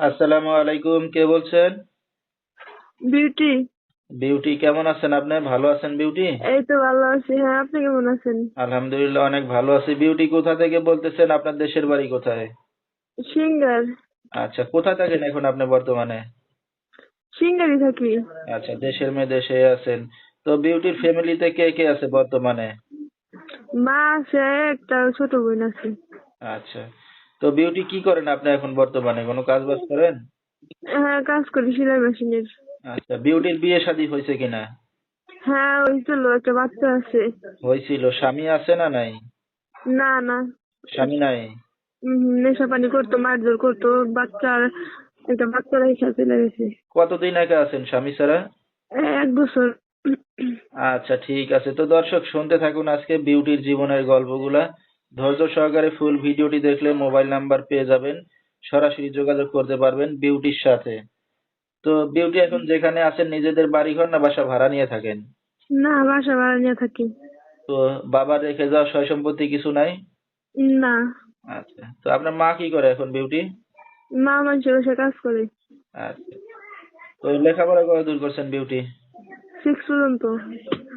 আসসালামু আলাইকুম কে বলছেন? বিউটি। বিউটি কেমন আছেন আপনি? ভালো আছেন বিউটি? এই তো ভালো আছি হ্যাঁ আপনি কেমন আছেন? আলহামদুলিল্লাহ অনেক ভালো আছি। বিউটি কোথা থেকে বলতেছেন? আপনার দেশের বাড়ি কোথায়? সিঙ্গার। আচ্ছা কোথায় থাকেন এখন আপনি বর্তমানে? সিঙ্গারি থাকি। আচ্ছা দেশের মেয়ে দেশে আছেন। তো বিউটির ফ্যামিলিতে কে কে আছে বর্তমানে? মা আছে একটা ছোট বোন আছে। আচ্ছা তো বিউটি কি করেন আপনি এখন বর্তমানে? কোনো কাজ বাজ করেন? হ্যাঁ কাজ করি সেলাই মেশিনের। আচ্ছা বিউটির বিয়ে শাদী হয়েছে কিনা? হ্যাঁ হয়েছিল একটা বাচ্চা আছে। হয়েছিল স্বামী আছে না নাই? না না। স্বামী নাই? নেশা পানি করতো মারধর করতো বাচ্চার একটা বাচ্চা রেখা চলে গেছে। কতদিন আগে আছেন স্বামী ছাড়া? এক বছর। আচ্ছা ঠিক আছে। তো দর্শক শুনতে থাকুন আজকে বিউটির জীবনের গল্পগুলা। ধৈর্য সহকারে ফুল ভিডিওটি দেখলে মোবাইল নাম্বার পেয়ে যাবেন। সরাসরি যোগাযোগ করতে পারবেন বিউটির সাথে। তো বিউটি এখন যেখানে আছেন নিজেদের বাড়িঘর না বাসা ভাড়া নিয়ে থাকেন? না বাসা ভাড়া নিয়ে থাকি। তো বাবার রেখে যাওয়া সয় সম্পত্তি কিছু নাই? না। আচ্ছা তো আপনার মা কি করে এখন বিউটি? মা মানুষের বাসায় কাজ করে। আচ্ছা তো লেখাপড়া কত দূর করছেন বিউটি? সিক্স পর্যন্ত।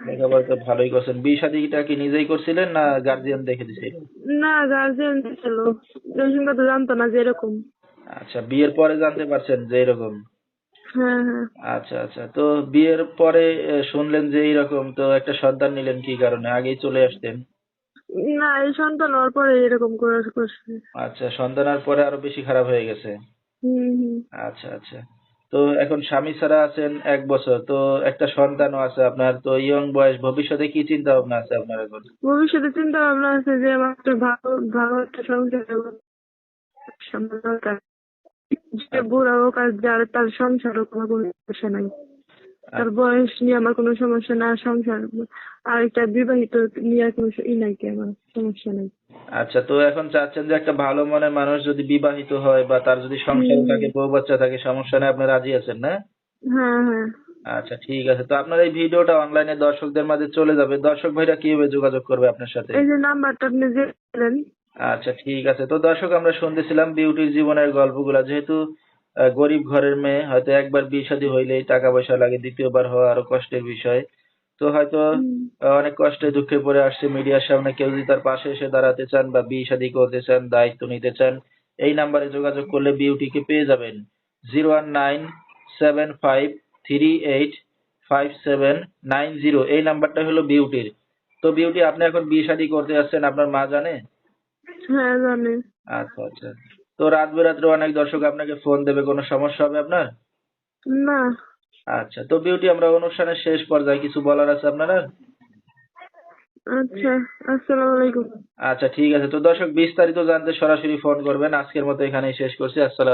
লেখাপড়া তো ভালোই করছেন। বিয়ে শাদীটা কি নিজেই করছিলেন না গার্জিয়ান দেখে দিছিল? না গার্জেন ছিল রসুন তো জানতো না যে এরকম। আচ্ছা বিয়ের পরে জানতে পারছেন যে এরকম? হ্যাঁ হ্যাঁ। আচ্ছা আচ্ছা। তো বিয়ের পরে শুনলেন যে এইরকম তো একটা সন্তান নিলেন কি কারণে? আগেই চলে আসতেন? না এই সন্তান হওয়ার পরে এরকম করে করছে। আচ্ছা সন্তানের পরে আরও বেশি খারাপ হয়ে গেছে? হুম হুম। আচ্ছা আচ্ছা। তো এখন স্বামী ছাড়া আছেন এক বছর তো একটা সন্তানও আছে আপনার তো ইয়ং বয়স ভবিষ্যতে কি চিন্তা ভাবনা আছে আপনার এখন? ভবিষ্যতে চিন্তা ভাবনা আছে যে আমার একটা ভালো ভালো একটা সংসার সামনে দরকার। যে বুড়া হোক আর যার তার সংসার হোক আমার কোনো সমস্যা নাই। তার বয়স নিয়ে আমার কোনো সমস্যা না সংসার আর একটা বিবাহিত নিয়ে কোনো ই নাই কি আমার সমস্যা নাই। আচ্ছা তো এখন চাচ্ছেন যে একটা ভালো মনের মানুষ যদি বিবাহিত হয় বা তার যদি সংসার থাকে বউ বাচ্চা থাকে সমস্যা নেই আপনি রাজি আছেন না? হ্যাঁ হ্যাঁ। আচ্ছা ঠিক আছে। তো আপনার এই ভিডিওটা অনলাইনে দর্শকদের মাঝে চলে যাবে। দর্শক ভাইরা কীভাবে যোগাযোগ করবে আপনার সাথে? এই যে নাম্বারটা আপনি যে আচ্ছা ঠিক আছে। তো দর্শক আমরা শুনতেছিলাম বিউটির জীবনের গল্পগুলা। যেহেতু গরিব ঘরের মেয়ে হয়তো একবার বিয়ে শাদী হইলেই টাকা পয়সা লাগে দ্বিতীয়বার হওয়া আরও কষ্টের বিষয়। তো হয়তো অনেক কষ্টে দুঃখে পড়ে আসছে মিডিয়ার সামনে কেউ যদি তার পাশে এসে দাঁড়াতে চান বা বিয়ে শাদী করতে চান দায়িত্ব নিতে চান এই নাম্বারে যোগাযোগ করলে বিউটিকে পেয়ে যাবেন। Zero one nine seven five three eight five seven nine zero এই নাম্বারটা হলো বিউটির তো বিউটি আপনি এখন বিয়ে শাদী করতে যাচ্ছেন আপনার মা জানে? হ্যাঁ জানি। আচ্ছা আচ্ছা। তো রাত বেরাত্রে অনেক দর্শক আপনাকে ফোন দেবে কোনো সমস্যা হবে আপনার? না। আচ্ছা তো বিউটি আমরা অনুষ্ঠানের শেষ পর্যায়ে কিছু বলার আছে আপনার আচ্ছা আসসালামু আলাইকুম। আচ্ছা ঠিক আছে। তো দর্শক বিস্তারিত জানতে সরাসরি ফোন করবেন। আজকের মতো এখানেই শেষ করছি। আসসালাম